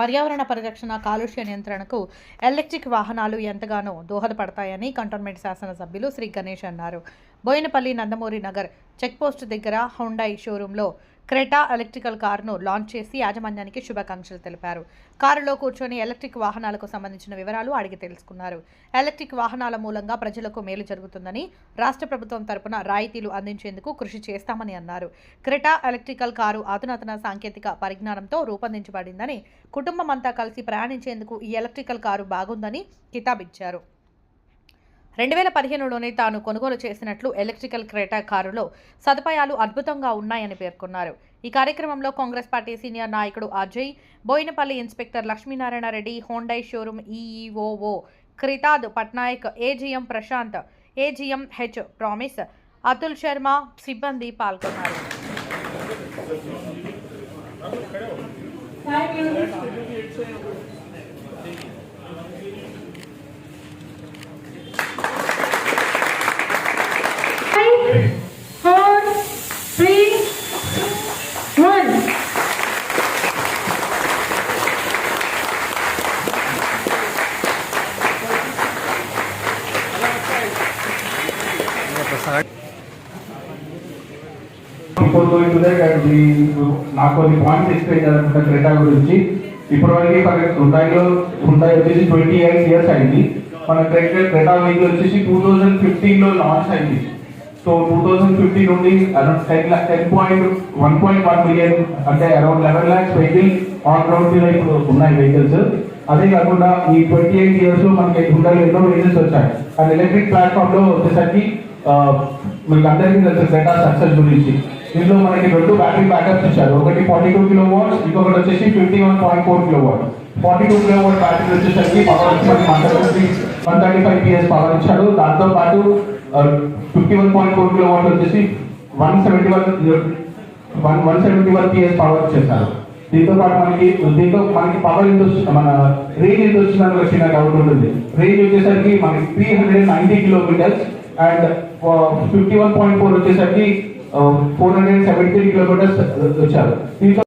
పర్యావరణ పరిరక్షణ కాలుష్య నియంత్రణకు ఎలక్ట్రిక్ వాహనాలు ఎంతగానో దోహదపడతాయని కంటోన్మెంట్ శాసనసభ్యులు శ్రీ గణేష్ అన్నారు. బోయినపల్లి నందమూరి నగర్ చెక్పోస్ట్ దగ్గర హుండాయి షోరూంలో క్రెటా ఎలక్ట్రికల్ కారును లాంచ్ చేసి యాజమాన్యానికి శుభాకాంక్షలు తెలిపారు. కారులో కూర్చొని ఎలక్ట్రిక్ వాహనాలకు సంబంధించిన వివరాలు అడిగి తెలుసుకున్నారు. ఎలక్ట్రిక్ వాహనాల మూలంగా ప్రజలకు మేలు జరుగుతుందని రాష్ట్ర ప్రభుత్వం తరపున రాయితీలు అందించేందుకు కృషి చేస్తామని అన్నారు. క్రెటా ఎలక్ట్రికల్ కారు అధునాతన సాంకేతిక పరిజ్ఞానంతో రూపొందించబడిందని కుటుంబం అంతా కలిసి ప్రయాణించేందుకు ఈ ఎలక్ట్రికల్ కారు బాగుందని కితాబిచ్చారు. రెండు వేల పదిహేనులోనే తాను కొనుగోలు చేసినట్లు ఎలక్ట్రికల్ క్రేటా కారులో సదుపాయాలు అద్భుతంగా ఉన్నాయని పేర్కొన్నారు. ఈ కార్యక్రమంలో కాంగ్రెస్ పార్టీ సీనియర్ నాయకుడు Ajay Boinapally inspector Lakshminarayana Reddy Hyundai showroom ఈఈఓఓ క్రితాద్ Patnaik AGM Prashanth AGM H promise Atul Sharma సిబ్బంది పాల్గొన్నారు. నాకు కొన్ని పాయింట్స్ ఎక్స్ప్లెయిన్ చేయాలనుకుంటా క్రెటా గురించి ఇప్పటివరకు మన హుండాయిలో హుండాయి వచ్చేసి ట్వంటీ ఎయిట్ ఇయర్స్ అయింది మన క్రెటా క్రెటా వెహికల్ వచ్చేసి టూ థౌజండ్ ఫిఫ్టీన్లో లాంచ్ అయింది సో టూ థౌజండ్ ఫిఫ్టీన్ నుండి around ten ten point one point one million అంటే around eleven lakhs vehicle on ground మీద ఇప్పుడు ఉన్నాయి వెహికల్స్ అదే కాకుండా ఈ ట్వంటీ ఎయిట్ ఇయర్స్ మనకి హుండాలో ఎన్నో వెహికల్స్ వచ్చాయి అండ్ ఎలక్ట్రిక్ ప్లాట్ఫామ్లో వచ్చేసరికి మీకు అందరికీ తెలుసు క్రెటా సక్సెస్ గురించి. దీంట్లో మనకి రెండు బ్యాటరీ బ్యాకప్స్ ఇచ్చారు. ఒకటి ఫార్టీ టూ కిలో వాట్స్ ఇంకొకటి వచ్చేసి fifty one point four kilowatt forty two kilowatt battery వచ్చేసరికి పవర్ వచ్చి one thirty five PS power ఇచ్చాడు. దాంతో పాటు fifty one point four kilowatt వచ్చేసి one seventy one one one seventy one PS power వచ్చేసారు దీంతో పాటు మనకి దీంతో మనకి పవర్ ఎంత వస్తుంది మన రేంజ్ ఎంత వస్తుందని ఒక చిన్న డౌట్ ఉంటుంది. రేంజ్ వచ్చేసరికి మనకి three hundred ninety kilometres and fifty one point four వచ్చేసరికి ఫోర్ హండ్రెడ్ సెవెంటీ కిలోమీటర్స్ వచ్చారు దీంతో